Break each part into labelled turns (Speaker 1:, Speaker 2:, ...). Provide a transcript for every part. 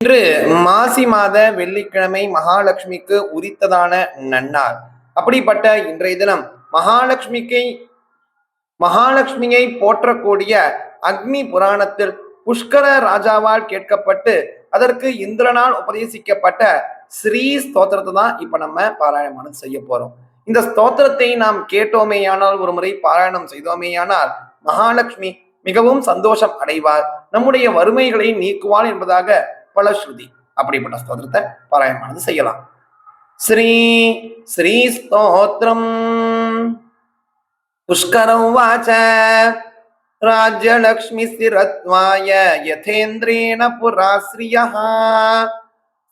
Speaker 1: இன்று மாசி மாத வெள்ளிக்கிழமை மகாலட்சுமிக்கு உரித்ததான நன்னார் அப்படிப்பட்ட இன்றைய தினம் மகாலட்சுமிக்கு மகாலட்சுமியை போற்றக்கூடிய அக்னி புராணத்தில் புஷ்கர ராஜாவால் கேட்கப்பட்டு அதற்கு இந்திரனால் உபதேசிக்கப்பட்ட ஸ்ரீ ஸ்தோத்திரத்தை தான் இப்ப நம்ம பாராயணம் செய்ய போறோம். இந்த ஸ்தோத்திரத்தை நாம் கேட்டோமேயானால் ஒரு முறை பாராயணம் செய்தோமேயானால் மகாலட்சுமி மிகவும் சந்தோஷம் அடைவார் நம்முடைய வறுமைகளை நீக்குவாள் என்பதாக பலஸ்ருதி அப்படிப்பட்ட ஸ்தோத்திரத்தை பாராயணமானது செய்யலாம். ஸ்ரீ ஸ்ரீ ஸ்தோத்திரம். புஷ்கரம் வாச்ச. ராஜ்யலக்ஷ்மி ஸ்திரத்வாய யதேந்திரேண புராஸ்ரியா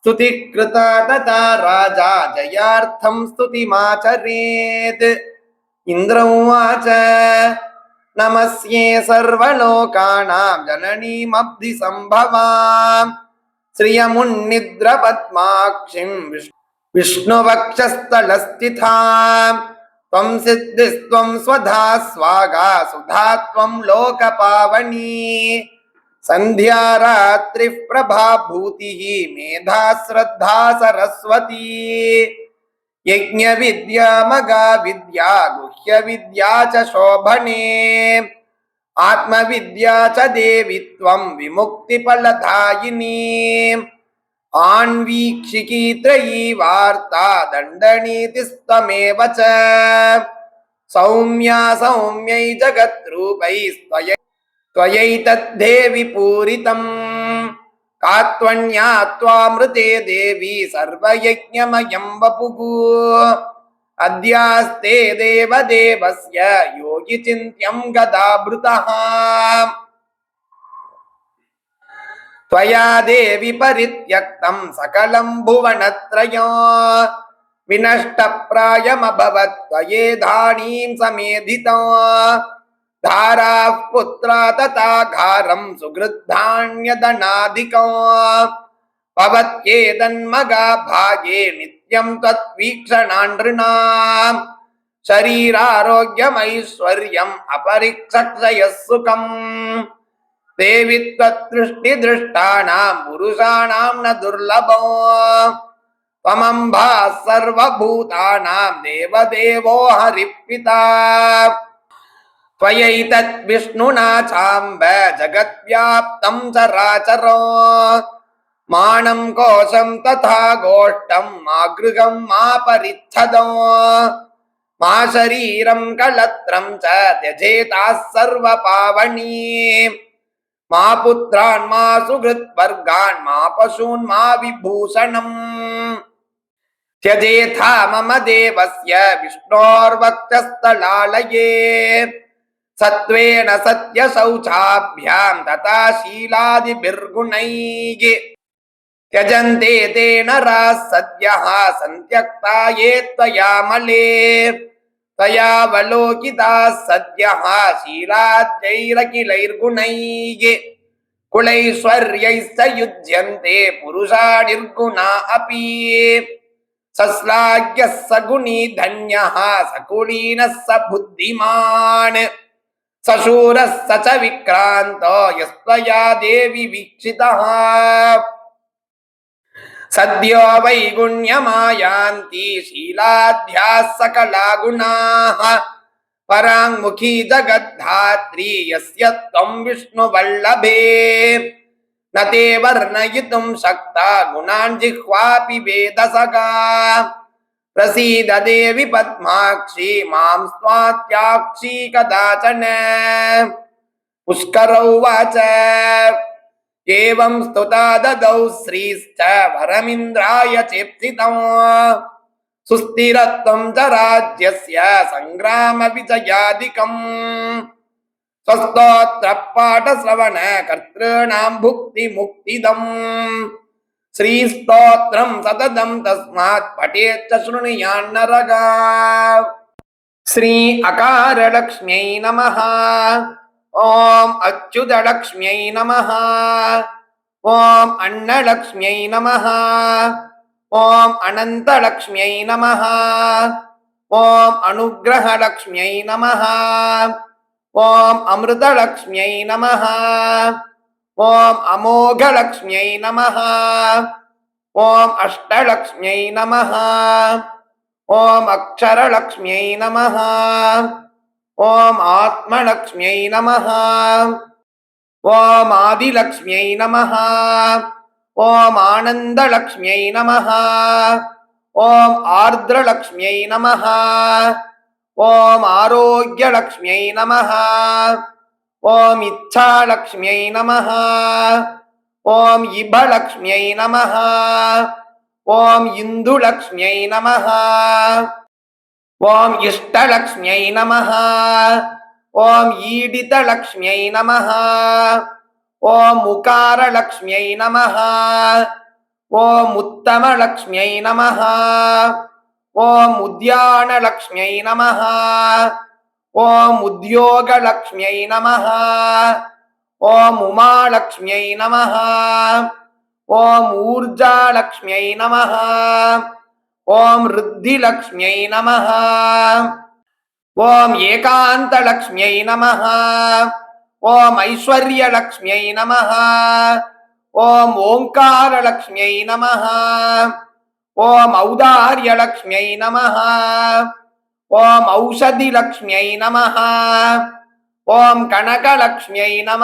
Speaker 1: ஸ்துதி கிருதா ததா ராஜா ஜயார்த்தம் ஸ்துதிமாச்சரேத். இந்திர உவாச்ச நமஸ்யே சர்வலோகானாம் ஜனனீமப்தி சம்பவாம். श्रियमुन्निद्रपद्माक्षिं विष्- विष्णुवक्षस्थलस्थिताम् त्वं सिद्धिस्त्वं स्वधा स्वागा, सुधा त्वं लोकपावनी। सन्ध्या रात्रिः प्रभा भूतिः मेधा श्रद्धा सरस्वती। यज्ञविद्या मगा विद्या गुह्यविद्या च शोभने। आत्मविद्या च देवि त्वं विमुक्तिफलदायिनी आन्वीक्षिकी त्रयी वार्ता दण्डनीतिस्तमेव च सौम्या सौम्यै जगद्रूपैस्त्वय त्वयैतद्धेवि पूरितम् का त्वन्या त्वामृते देवी सर्वयज्ञमयं वपुः अद्यास्ते देवदेवस्य योगिचिन्त्यं गदाभृतः त्वया देवि परित्यक्तं सकलं भुवनत्रयो। विनष्टप्रायमभवत् त्वयेधानीं समेधितो। धाराः पुत्रा तथा घारं सुगृद्धान्यदनाधिको भवत्येतन्मगा भागे नित्यं त्वत्वीक्षणानृणाम् शरीरारोग्यमैश्वर्यम् अपरिक्षक्षयः सुखम् देवि त्वत्दृष्टिदृष्टानां पुरुषाणां न दुर्लभो त्वमम्भा सर्वभूतानां देवदेवो हरिपिता त्वयैतद्विष्णुना चाम्ब जगद्व्याप्तं चराचरो மானம் கோஷம் ததா கோஷ்டம் ஆகிருகம் மா பரித்ததோ மா சரீரம் கலத்திரம் ச தியஜேதா சர்வ பாவணி மா புத்திரான் மா சுகிருத் வர்கான் மா பசூன் மா விபூஷணம். தியஜேதா மம தேவஸ்ய விஷ்ணோர்வக்தஸ்தலாலயே சத்வேன சத்ய சௌச்சாபியாம் ததா சீலாதிபிர்குணைகி. त्यजन्ते ते नराः सद्यः सन्त्यक्ता ये त्वयामले त्वयावलोकिताः सद्यः शीलाद्यैरखिलैर्गुणैः कुलैश्वर्यैश्च युज्यन्ते पुरुषा निर्गुणा अपि सश्लाघ्यः स गुणी धन्यः स कुलीनः स बुद्धिमान् सशूरः स च विक्रान्तो यस्त्वया देवि वीक्षितः सद्यो वैगुण्यमायान्ति शीलाध्याः सकला गुणाः पराङ्मुखी जगद्धात्री यस्य त्वं विष्णुवल्लभे। न ते वर्णयितुं शक्ता गुणान् जिह्वापि वेदसगा प्रसीद देवि पद्माक्षी माँ स्वात्याक्षी कदाचन। पुष्कर ఏం స్తుతా దదౌ శ్రీశ్చ వరమింద్రాయ చేప్సితం. సుస్థిరత్వం చ రాజ్యస్య సంగ్రామ విజయాదికం స్వస్తోత్ర పాఠ శ్రవణ కర్తృణాం భుక్తి ముక్తిదం. శ్రీస్తోత్రం సతతం తస్మాత్ పఠేచ్చ శృణుయాన్నరగా శ్రీ అకారలక్ష్మ్యై నమః. ஓம் அச்சுதலக்ஷ்மியை நமஹா. ஓம் அன்னலக்ஷ்மியை நமஹா. ஓம் அனந்தலக்ஷ்மியை நமஹா. ஓம் அனுகிரகலக்ஷ்மியை நமஹா. ஓம் அமிர்தலக்ஷ்மியை நமஹா. ஓம் அமோகலக்ஷ்மியை நமஹா. ஓம் அஷ்டலக்ஷ்மியை நமஹா. ஓம் அக்ஷரலக்ஷ்மியை நமஹா. ஓம் ஆத்மலக்ஷ்மியை நமः ஓம் ஆதிலக்ஷ்மியை நமः ஓம் ஆனந்தலக்ஷ்மியை நமः ஓம் ஆர்திரலக்ஷ்மியை நமः ஓம் ஆரோக்கியலக்ஷ்மியை நமः ஓம் இச்சாலக்ஷ்மியை நமः ஓம் இபலக்ஷ்மியை நமः ஓம் இந்துலக்ஷ்மியை நமஹா. ஓம் இஷ்டலக்ஷ்மியை நமः ஓம் ஈடிதலக்ஷ்மியை நமः ஓம் முகாரலக்ஷ்மியை நமः ஓம் உத்தமலக்ஷ்மியை நமः ஓம் உத்யானலக்ஷ்மியை நமः ஓம் உத்யோகலக்ஷ்மியை நமः ஓம் உமாலக்ஷ்மியை நமः ஓம் ஊர்ஜாலக்ஷ்மியை நமஹா. ஓம் ரித்தி லக்ஷ்மியை நம ஓம் ஏகாந்த லக்ஷ்மியை நம ஓம் ஐஸ்வர்ய லக்ஷ்மியை நம ஓம் ஓங்கார லக்ஷ்மியை நம ஓம் ஔதாரிய லக்ஷ்மியை நம ஓம் ஔஷதி லக்ஷ்மியை நம ஓம் கனகலக்ஷ்மியை நம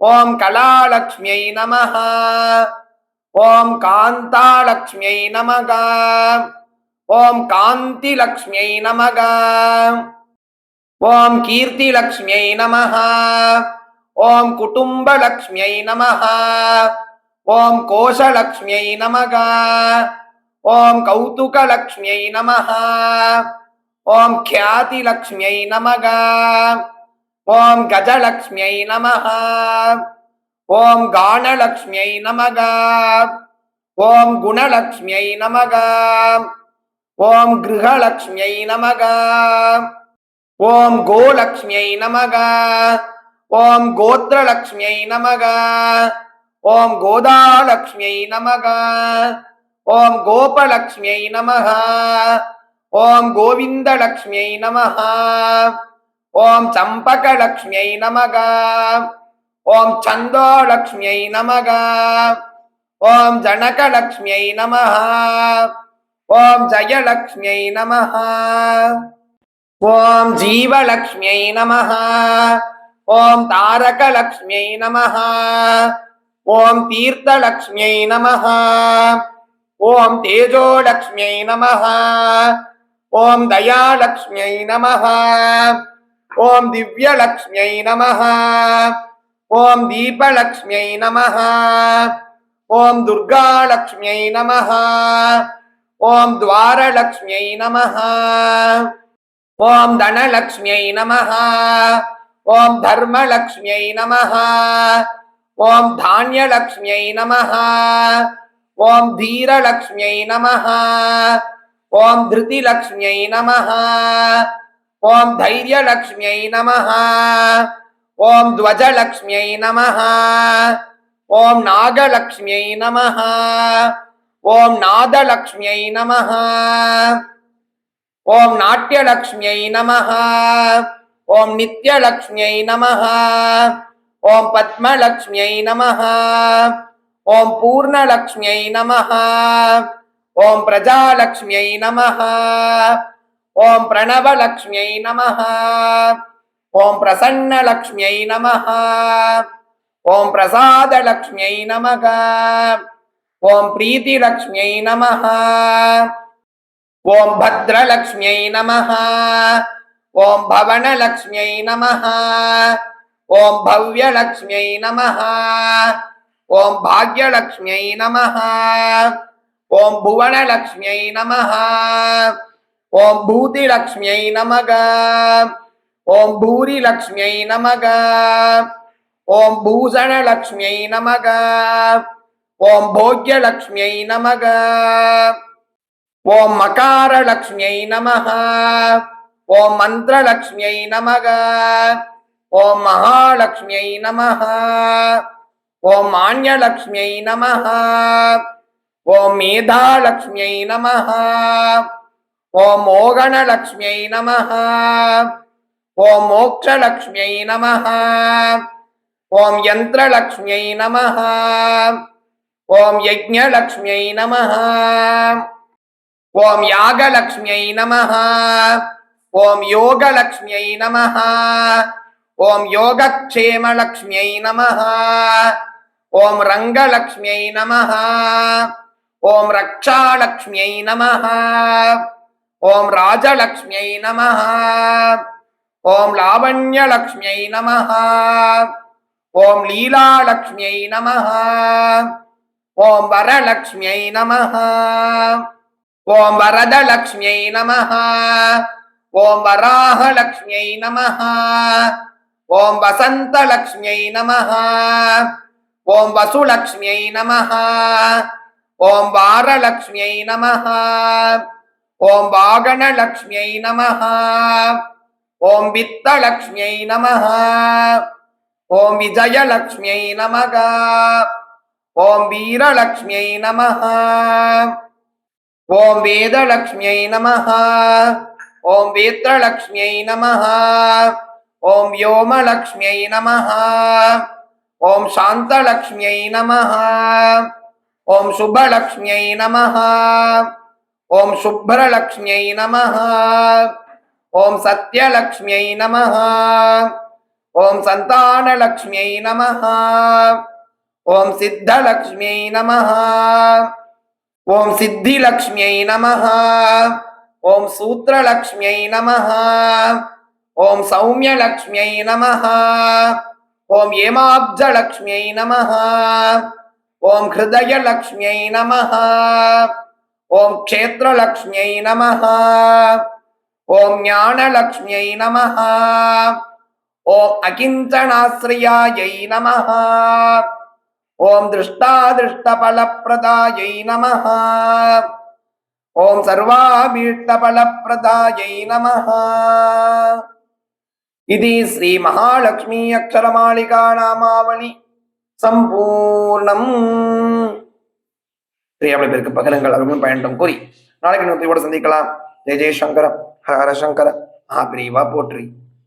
Speaker 1: ஓம் கலாலக்ஷ்மியை நமः ஓம் காந்தாலக்ஷ்மியை நமக. ஓம் காந்தி லக்ஷ்மியை நமக. ஓம் கீர்த்தி லக்ஷ்மியை நமக. ஓம் குடும்ப லக்ஷ்மியை நமக. ஓம் கோஷலக்ஷ்மியை நமக. ஓம் கௌதுக லக்ஷ்மியை நமக. ஓம் கியாதி லக்ஷ்மியை நமக. ஓம் கஜலக்ஷ்மியை நமக. ஓம் கானலக்ஷ்மியை நமக. ஓம் குணலக்ஷ்மியை நமக. ஓம் கிருஹலக்ஷ்மியை நமக. ஓம் கோலக்ஷ்மியை நமக. ஓம் கோத்ரலக்ஷ்மியை நமக. ஓம் கோதாலக்ஷ்மியை நமக. ஓம் கோபலக்ஷ்மியை நமக. ஓம் கோவிந்தலக்ஷ்மியை நமக. ஓம் சம்பகலக்ஷ்மியை நமக. ஓம் சந்தோலக்ஷ்மியை நமக. ஓம் ஜனகலக்ஷ்மியை நம ஓம் ஜயலக்ஷ்மியை நம ஓம் ஜீவலக்ஷ்மியை நம ஓம் தாரகலக்ஷ்மியை நம ஓம் தீர்த்தலக்ஷ்மியை நம ஓம் தேஜோலக்ஷ்மியை நம ஓம் தயாலக்ஷ்மியை நம ஓம் திவ்யலக்ஷ்மியை நமக. ஓம் தீபலக்ஷ்மியை நம ஓம் துர்காலக்ஷ்மியை நம ஓம் துவாரலக்ஷ்மியை நம ஓம் தனலக்ஷ்மியை நம ஓம் தர்மலக்ஷ்மியை நம ஓம் தானியலக்ஷ்மியை நம ஓம் தீரலக்ஷ்மியை நம ஓம் திருதிலக்ஷ்மியை நம ஓம் தைரியலக்ஷ்மியை நம ஓம் துவஜலக்ஷ்மியை நம ஓம் நாகலக்ஷ்மியை நம ஓம் நாதலக்ஷ்மியை நம ஓம் நாட்டியலக்ஷ்மியை நம ஓம் நித்யலக்ஷ்மியை நம ஓம் பத்மலக்ஷ்மியை நம ஓம் பூர்ணலக்ஷ்மியை நம ஓம் பிரஜாலக்ஷ்மியை நம ஓம் பிரணவலக்ஷ்மியை நம ஓம் பிரசன்ன லக்ஷ்மியை நமக ஓம் பிரசாத லக்ஷ்மியை நமக ஓம் பிரீத்திலக்ஷ்மியை நமக ஓம் பத்ரலக்ஷ்மியை நமக ஓம் பவனலக்ஷ்மியை நமக ஓம் பவ்யலக்ஷ்மியை நமக ஓம் பாக்யலக்ஷ்மியை நமக ஓம் புவனலக்ஷ்மியை நமக ஓம் பூதிலக்ஷ்மியை நமக ஓம் பூரி லக்ஷ்மியை நமக. ஓம் பூஷண லக்ஷ்மியை நமக. ஓம் போக்ய லக்ஷ்மியை நமக. ஓம் மகார லக்ஷ்மியை நமக. ஓம் மந்திர லக்ஷ்மியை நமக. ஓம் மகாலட்சுமியை நமக. ஓம் மான்யலக்ஷ்மியை நமக. ஓம் மேதாலக்ஷ்மியை நமக. ஓம் மோகனலக்ஷ்மியை நமக. ஓம் மோட்சலக்ஷ்மியை நம ஓம் யந்திரலக்ஷ்மியை நம ஓம் யஜ்ஞலக்ஷ்மியை நம ஓம் யாகலக்ஷ்மியை நம ஓம் யோகலக்ஷ்மியை நம ஓம் யோகக்ஷேமலக்ஷ்மியை நம ஓம் ரங்கலக்ஷ்மியை நம ஓம் ரக்ஷாலக்ஷ்மியை நம ஓம் ராஜலக்ஷ்மியை நம ஓம் லாவண்ய லக்ஷ்மியை நமः ஓம் லீலா லக்ஷ்மியை நமः ஓம் வரலக்ஷ்மியை நமः ஓம் வரதலக்ஷ்மியை நமः ஓம் வராகலக்ஷ்மியை நமः ஓம் வசந்தலக்ஷ்மியை நமः ஓம் வசுலக்ஷ்மியை நமः ஓம் வாரலக்ஷ்மியை நமः ஓம் வாகனலக்ஷ்மியை நமः ஓம் வித்தலக்ஷ்மியை நமः ஓம் விஜயலக்ஷ்மியை நமக. ஓம் வீரலக்ஷ்மியை நமः ஓம் வேதலக்ஷ்மியை நமः ஓம் வேத்ரலக்ஷ்மியை நமः ஓம் யோமலக்ஷ்மியை நமः ஓம் சாந்தலக்ஷ்மியை நமः ஓம் சுபலக்ஷ்மியை நமः ஓம் சுப்ரலக்ஷ்மியை நமः ஓம் சத்யலக்ஷ்மியை நமः ஓம் சந்தானலக்ஷ்மியை நமः ஓம் சித்தலக்ஷ்மியை நமः ஓம் சித்திலக்ஷ்மியை நமः ஓம் சூத்ரலக்ஷ்மியை நமः ஓம் சௌமியலக்ஷ்மியை நமः ஓம் ஏமாப்ஜலக்ஷ்மியை நமः ஓம் ஹிருதயலக்ஷ்மியை நமः ஓம் க்ஷேத்ரலக்ஷ்மியை நமः ஓம் ஞானலக்ஷ்மியை நம ஓம் அகிஞ்சனாசிரியாயை நம ஓம் திருஷ்டாதிருஷ்டபலப்பிரதாயை நம ஓம் சர்வாபீஷ்டபலப்பிரதாயை நம இது ஸ்ரீ மகாலட்சுமி அக்ஷரமாளிகா நாமாவளி சம்பூர்ணம். பிரியாவளி பேருக்கு பகலங்கள் அருளும் பயணம் கூறி நாளைக்கு நூற்றியோடு சந்திக்கலாம். ஜெய ஜெயசங்கரம் ஹரசங்கர ஆ சங்கர போற்றி.